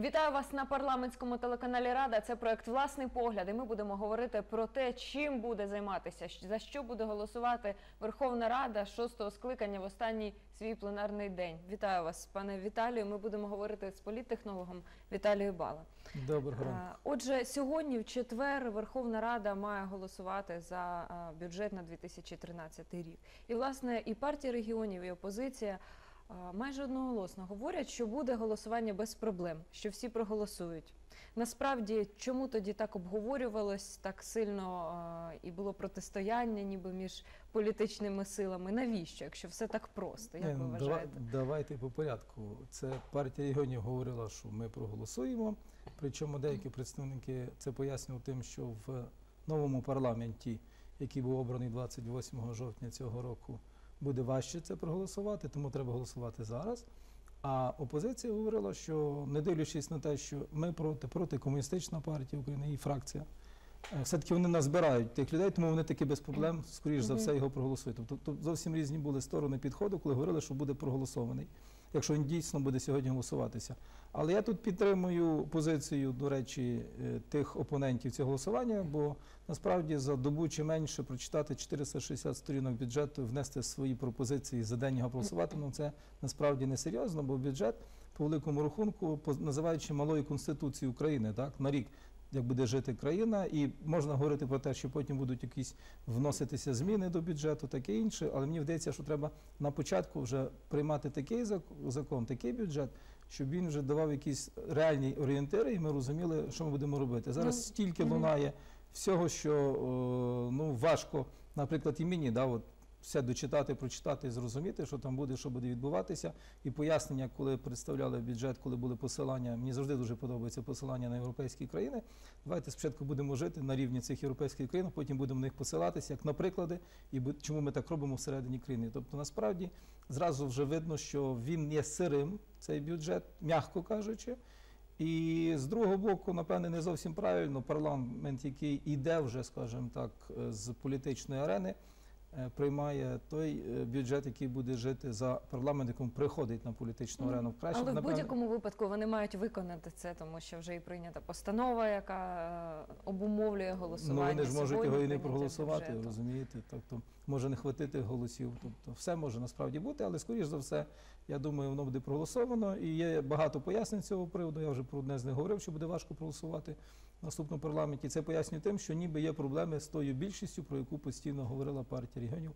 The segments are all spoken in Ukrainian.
Вітаю вас на парламентському телеканалі Рада. Це проект Власний погляд. І ми будемо говорити про те, чим буде займатися, за що буде голосувати Верховна Рада шостого скликання в останній свій пленарний день. Вітаю вас, пане Віталію. Ми будемо говорити з політтехнологом Віталією Бала. Доброго ранку. Е, Отже, сьогодні в четвер Верховна Рада має голосувати за е, бюджет на 2013 рік. І власне і партія регіонів, і опозиція майже одноголосно говорять, що буде голосування без проблем, що всі проголосують. Насправді, чому тоді так обговорювалось так сильно е, і було протистояння, ніби між політичними силами? Навіщо, якщо все так просто? Як Ні, ви ну, вважаєте? дава- давайте по порядку. Це партія регіонів говорила, що ми проголосуємо. Причому деякі представники це пояснювали тим, що в новому парламенті, який був обраний 28 жовтня цього року, буде важче це проголосувати, тому треба голосувати зараз. А опозиція говорила, що не дивлячись на те, що ми проти, проти комуністична партія України і фракція, е, все-таки вони назбирають тих людей, тому вони таки без проблем, скоріш за все, його проголосують. Тобто зовсім різні були сторони підходу, коли говорили, що буде проголосований, якщо він дійсно буде сьогодні голосуватися. Але я тут підтримую позицію, до речі, е, тих опонентів цього голосування, бо насправді за добу чи менше прочитати 460 сторінок бюджету, внести свої пропозиції за день його проголосувати, ну це насправді не серйозно, бо бюджет по великому рахунку, називаючи малою конституцією України, так на рік. Як буде жити країна, і можна говорити про те, що потім будуть якісь вноситися зміни до бюджету, таке інше. Але мені здається, що треба на початку вже приймати такий закон, такий бюджет, щоб він вже давав якісь реальні орієнтири, і ми розуміли, що ми будемо робити. Зараз Ну, стільки лунає всього, що ну важко, наприклад, і мені да, от, все дочитати, прочитати і зрозуміти, що там буде, що буде відбуватися. І пояснення, коли представляли бюджет, коли були посилання, мені завжди дуже подобається посилання на європейські країни. Давайте спочатку будемо жити на рівні цих європейських країн, потім будемо на них посилатися, як на приклади, і чому ми так робимо всередині країни. Тобто, насправді, зразу вже видно, що він є сирим, цей бюджет, м'яко кажучи. І з другого боку, напевне, не зовсім правильно парламент, який іде вже, скажімо так, з політичної арени, приймає той е, бюджет, який буде жити за парламент, якому приходить на політичну арену. Краще, Але в будь-якому випадку вони мають виконати це, тому що вже і прийнята постанова, яка е, обумовлює Ну, вони ж можуть його і не проголосувати, бюджету. розумієте? Тобто може не хватити голосів. Тобто все може насправді бути, але скоріш за все, я думаю, воно буде проголосовано. І є багато пояснень цього приводу. Я вже про одне з них говорив, що буде важко проголосувати в наступному парламенті. Це пояснює тим, що ніби є проблеми з тою більшістю, про яку постійно говорила партія регіонів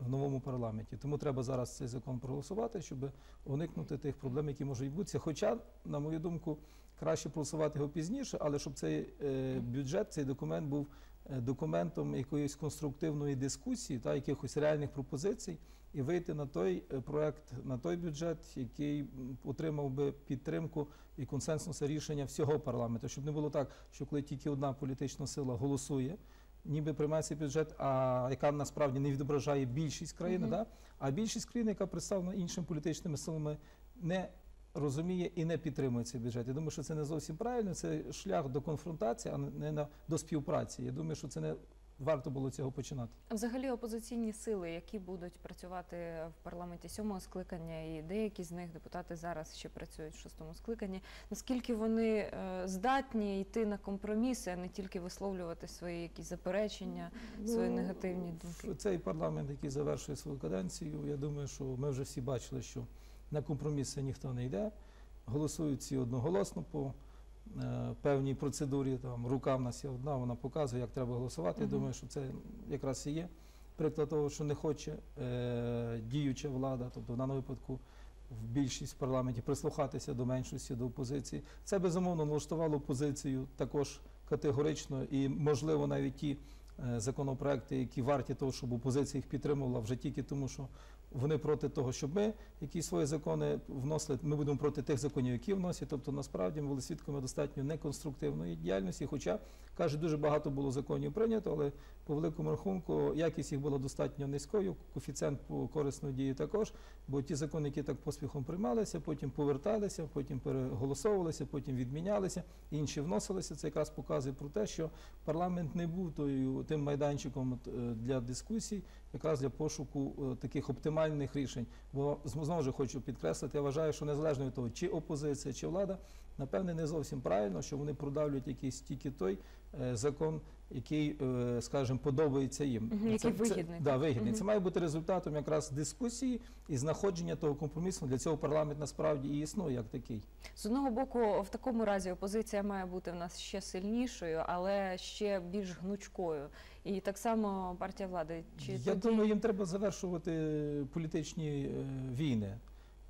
в новому парламенті. Тому треба зараз цей закон проголосувати, щоб уникнути тих проблем, які можуть відбутися. Хоча, на мою думку, краще проголосувати його пізніше, але щоб цей е, бюджет, цей документ був е, документом якоїсь конструктивної дискусії та якихось реальних пропозицій, і вийти на той е, проект, на той бюджет, який отримав би підтримку і консенсусне рішення всього парламенту, щоб не було так, що коли тільки одна політична сила голосує. Ніби приймається бюджет, а яка насправді не відображає більшість країни, да? а більшість країн, яка представлена іншими політичними силами, не розуміє і не підтримує цей бюджет. Я думаю, що це не зовсім правильно. Це шлях до конфронтації, а не на до співпраці. Я думаю, що це не варто було цього починати. А Взагалі опозиційні сили, які будуть працювати в парламенті сьомого скликання, і деякі з них депутати зараз ще працюють в шостому скликанні. Наскільки вони е, здатні йти на компроміси, а не тільки висловлювати свої якісь заперечення, свої Ну, негативні думки? Цей парламент, який завершує свою каденцію, я думаю, що ми вже всі бачили, що на компроміси ніхто не йде. Голосують всі одноголосно по певній процедурі. Там рука в нас є одна, вона показує, як треба голосувати. Я думаю, що це якраз і є приклад того, що не хоче е, діюча влада, тобто в даному випадку. В більшість в парламенті прислухатися до меншості, до опозиції. Це безумовно налаштувало опозицію також категорично і, можливо, навіть ті е, законопроекти, які варті того, щоб опозиція їх підтримувала вже тільки тому, що вони проти того, щоб ми якісь свої закони вносили. Ми будемо проти тих законів, які вносять. Тобто, насправді ми були свідками достатньо неконструктивної діяльності. Хоча каже, дуже багато було законів прийнято, але по великому рахунку якість їх була достатньо низькою. Коефіцієнт по корисної дії також. Бо ті закони, які так поспіхом приймалися, потім поверталися, потім переголосовувалися, потім відмінялися, інші вносилися. Це якраз показує про те, що парламент не був тим майданчиком е, для дискусій, якраз для пошуку е, таких оптимальних рішень. Бо знову ж хочу підкреслити, я вважаю, що незалежно від того, чи опозиція, чи влада, напевне, не зовсім правильно, що вони продавлюють якийсь тільки той е, закон, який, е, скажімо, подобається їм. Який вигідний, да, вигідний. Мгм. Це має бути результатом якраз дискусії і знаходження того компромісу. Для цього парламент насправді і існує як такий. З одного боку, в такому разі опозиція має бути в нас ще сильнішою, але ще більш гнучкою. І так само партія влади. Чи Я тоді- думаю, їм треба завершувати політичні е, війни.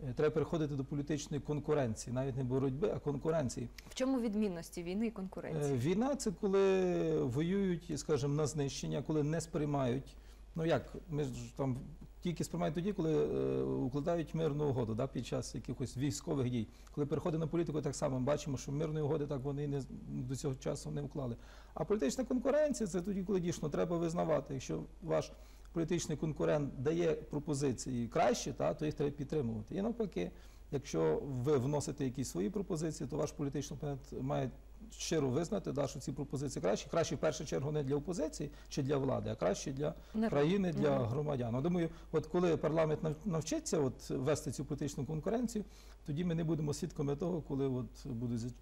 Е, Треба переходити до політичної конкуренції, навіть не боротьби, а конкуренції. в чому відмінності війни і Е, конкуренції? Війна це коли воюють, скажімо, на знищення, коли не сприймають. Ну як, ми ж там тільки сприймають тоді, коли е, укладають мирну угоду да, під час якихось військових дій. Коли переходить на політику, так само бачимо, що мирної угоди так вони не до цього часу не уклали. А політична конкуренція це тоді, коли дійсно треба визнавати, якщо ваш політичний конкурент дає пропозиції краще, та, то їх треба підтримувати. І навпаки, якщо ви вносите якісь свої пропозиції, то ваш політичний опонент має щиро визнати, да, що ці пропозиції кращі. Краще в першу чергу не для опозиції чи для влади, а краще для Народ. країни, для громадян. Ну, Думаю, от коли парламент навчиться от вести цю політичну конкуренцію, тоді ми не будемо свідками того, коли от будуть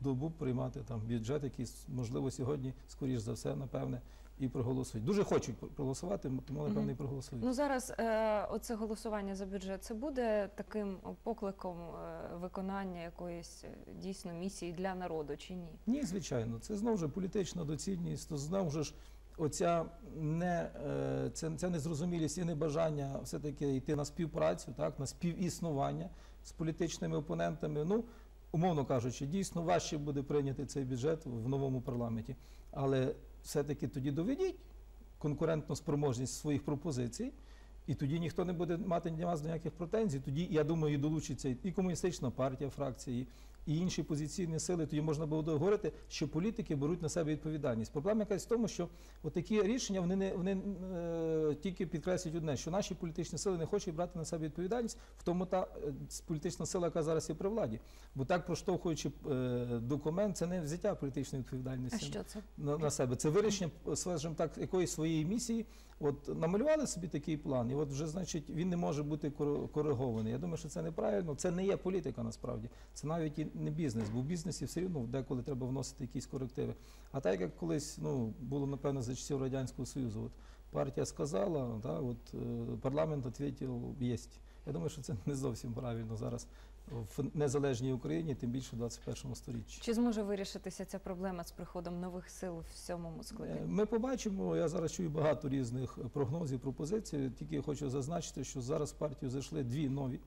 добу приймати там бюджет, який можливо сьогодні, скоріш за все, напевне, і проголосують. Дуже хочуть проголосувати, тому напевне і проголосують. Ну зараз е, оце голосування за бюджет це буде таким покликом е, виконання якоїсь е, дійсно місії для народу чи ні? Ні, звичайно, це знову ж політична доцільність, то знову ж оця не це, це незрозумілість і небажання все-таки йти на співпрацю, так, на співіснування з політичними опонентами. Ну, умовно кажучи, дійсно важче буде прийняти цей бюджет в новому парламенті. Але все-таки тоді доведіть конкурентну спроможність своїх пропозицій. І тоді ніхто не буде мати ніяких претензій. Тоді, я думаю, і долучиться і комуністична партія фракції, і інші позиційні сили. Тоді можна буде говорити, що політики беруть на себе відповідальність. Проблема якась в тому, що такі рішення вони не вони е, тільки підкреслюють одне, що наші політичні сили не хочуть брати на себе відповідальність, в тому та е, політична сила, яка зараз є при владі. Бо так проштовхуючи е, документ, це не взяття політичної А відповідальності що це? на, на себе. Це вирішення, скажімо так, якоїсь своєї місії. От намалювали собі такий план, і от вже значить він не може бути кор- коригований. Я думаю, що це неправильно. Це не є політика насправді. Це навіть і не бізнес, бо в бізнесі все рівно деколи треба вносити якісь корективи. А так як колись ну було напевно за часів радянського союзу, от партія сказала, да, от е, парламент відповів єсть. Я думаю, що це не зовсім правильно зараз в незалежній Україні, тим більше в 21 сторіччі. Чи зможе вирішитися ця проблема з приходом нових сил в сьомому Е, скликанні? Ми побачимо. Я зараз чую багато різних прогнозів, пропозицій. Тільки хочу зазначити, що зараз в партію зайшли дві нові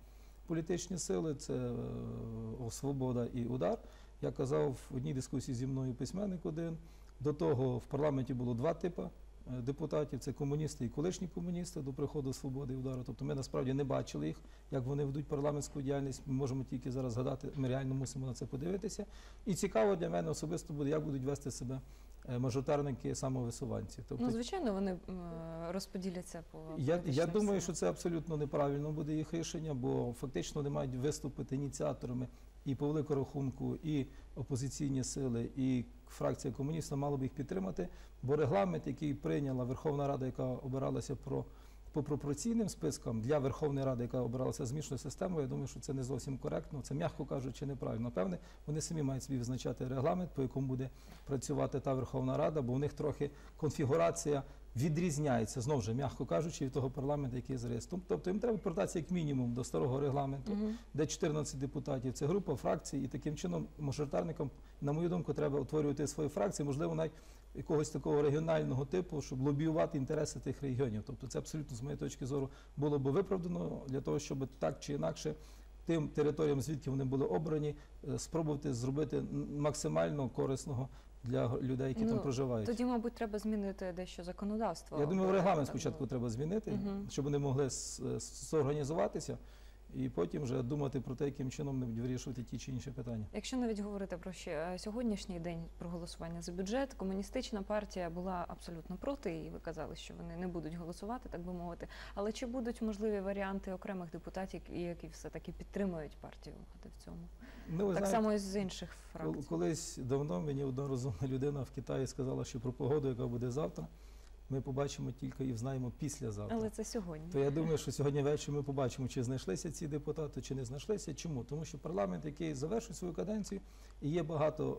політичні сили: це е, Свобода і Удар. Я казав в одній дискусії зі мною письменник один. До того в парламенті було два типи е, депутатів: це комуністи і колишні комуністи до приходу свободи і удару. Тобто ми насправді не бачили їх, як вони ведуть парламентську діяльність. Ми можемо тільки зараз згадати, ми реально мусимо на це подивитися. І цікаво для мене особисто буде, як будуть вести себе е, мажоритарники самовисуванці. Тобто Ну, звичайно, вони розподіляться по я, я думаю, що це абсолютно неправильно буде їх рішення, бо фактично вони мають виступити ініціаторами і по великому рахунку, і опозиційні сили, і фракція комуністів мала б їх підтримати. Бо регламент, який прийняла Верховна Рада, яка обиралася про по пропорційним спискам для Верховної Ради, яка обиралася змішаною системою, я думаю, що це не зовсім коректно. Це м'яко кажучи, неправильно. Напевне, вони самі мають собі визначати регламент, по якому буде працювати та Верховна Рада, бо у них трохи конфігурація відрізняється, знову ж м'яко кажучи, від того парламенту, який зареєстрований. Тобто їм треба повертатися як мінімум до старого регламенту, де 14 депутатів. Це група фракцій, і таким чином мажоритарникам, на мою думку, треба утворювати свої фракції, можливо, навіть якогось такого регіонального типу, щоб лобіювати інтереси тих регіонів. Тобто, це абсолютно з моєї точки зору було би виправдано для того, щоб так чи інакше. Тим територіям, звідки вони були обрані, е, спробувати зробити максимально корисного для людей, які Ну, там проживають. Тоді, мабуть, треба змінити дещо законодавство. Я думаю, регламент спочатку треба змінити, угу. щоб вони могли с- с- зорганізуватися і потім вже думати про те, яким чином вони будуть вирішувати ті чи інші питання. Якщо навіть говорити про ще е, сьогоднішній день про голосування за бюджет, комуністична партія була абсолютно проти, і ви казали, що вони не будуть голосувати, так би мовити. Але чи будуть можливі варіанти окремих депутатів, які все таки підтримують партію в цьому? Ну, ви так знаєте, само і з інших фракцій. колись давно мені одна розумна людина в Китаї сказала, що про погоду, яка буде завтра, ми побачимо тільки і взнаємо післязавтра. Але це сьогодні. То я думаю, що сьогодні ввечері ми побачимо, чи знайшлися ці депутати, чи не знайшлися. Чому? Тому що парламент, який завершує свою каденцію, і є багато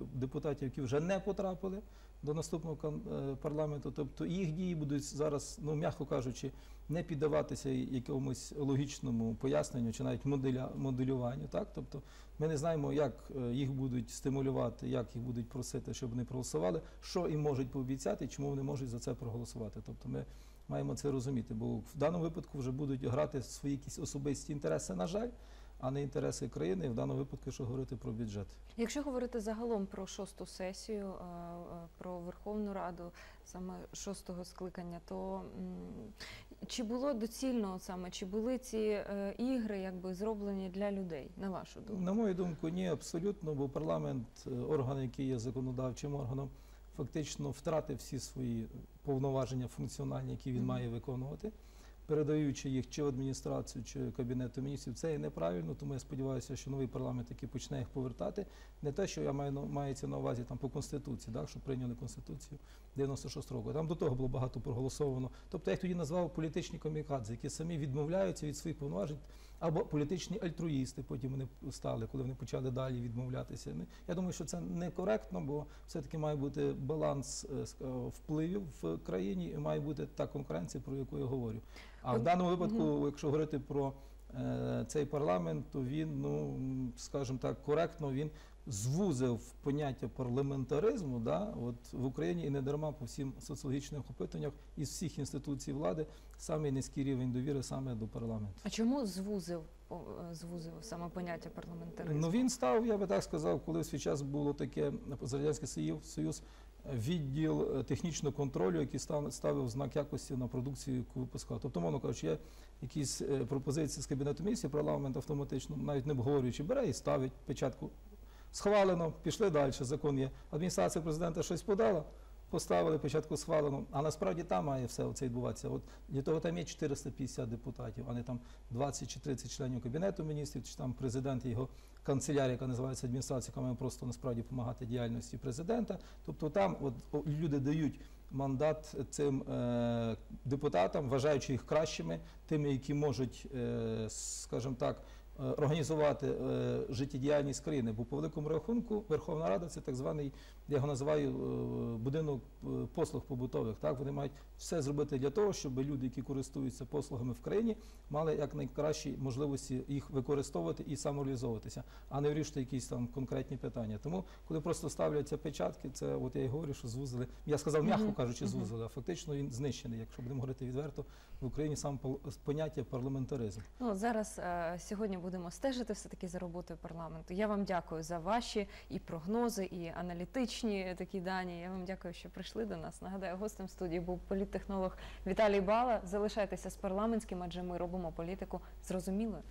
е, депутатів, які вже не потрапили до наступного е, парламенту. Тобто їх дії будуть зараз, ну м'яко кажучи, не піддаватися якомусь логічному поясненню чи навіть моделя, моделюванню. Так? Тобто ми не знаємо, як е, їх будуть стимулювати, як їх будуть просити, щоб вони проголосували, що їм можуть пообіцяти, чому вони можуть за це проголосувати. Тобто ми маємо це розуміти, бо в даному випадку вже будуть грати свої якісь особисті інтереси, на жаль, а не інтереси країни, і в даному випадку, якщо говорити про бюджет. Якщо говорити загалом про шосту сесію, е, е, про Верховну Раду саме шостого скликання, то чи було доцільно саме, чи були ці е, ігри якби зроблені для людей, на вашу думку? На мою думку, ні, абсолютно, бо парламент, орган, який є законодавчим органом, фактично втратив всі свої повноваження функціональні, які він має виконувати, передаючи їх чи в адміністрацію, чи кабінету міністрів. Це є неправильно, тому я сподіваюся, що новий парламент, який почне їх повертати, не те, що я маю мається на увазі там по конституції, так, що прийняли конституцію 96 року. Там до того було багато проголосовано. Тобто я їх тоді назвав політичні комікадзи, які самі відмовляються від своїх повноважень або політичні альтруїсти. Потім вони стали, коли вони почали далі відмовлятися. Ну, Я думаю, що це некоректно, бо все-таки має бути баланс е, впливів в країні і має бути та конкуренція, про яку я говорю. А в даному випадку, якщо говорити про е, цей парламент, то він, ну скажімо так, коректно він звузив поняття парламентаризму да, от в Україні і не дарма по всім соціологічним опитуваннях із всіх інституцій влади самий низький рівень довіри саме до парламенту. А чому звузив звузив саме поняття парламентаризму? Ну він став, я би так сказав, коли в свій час було таке з радянський Союз, відділ е, технічного контролю, який став ставив знак якості на продукцію, яку випускав. Тобто, мовно кажучи, є якісь е, пропозиції з кабінету міністрів, парламент автоматично, навіть не обговорюючи, бере і ставить печатку. Схвалено, пішли далі. Закон є. Адміністрація президента щось подала. Поставили початку схвалено, а насправді там має все це відбуватися. От для того там є 450 депутатів, а не там 20 чи 30 членів кабінету міністрів, чи там президент його канцелярія, яка називається адміністрація, яка має просто насправді допомагати діяльності президента. Тобто там от люди дають мандат цим е, депутатам, вважаючи їх кращими, тими, які можуть, е, скажімо так. Е, Організувати е, життєдіяльність країни, бо по великому рахунку Верховна Рада це так званий, я його називаю е, будинок е, послуг побутових. Так вони мають все зробити для того, щоб люди, які користуються послугами в країні, мали як найкращі можливості їх використовувати і самореалізовуватися, а не вирішити якісь там конкретні питання. Тому, коли просто ставляться печатки, це от я й говорю, що звузили. Я сказав, м'яко кажучи, звузили, а фактично він знищений. Якщо будемо говорити відверто, в Україні сам поняття парламентаризм. Ну, зараз е, сьогодні будемо стежити все таки за роботою парламенту. Я вам дякую за ваші і прогнози, і аналітичні такі дані. Я вам дякую, що прийшли до нас. Нагадаю, гостем студії був політтехнолог Віталій Бала. Залишайтеся з парламентським, адже ми робимо політику зрозумілою.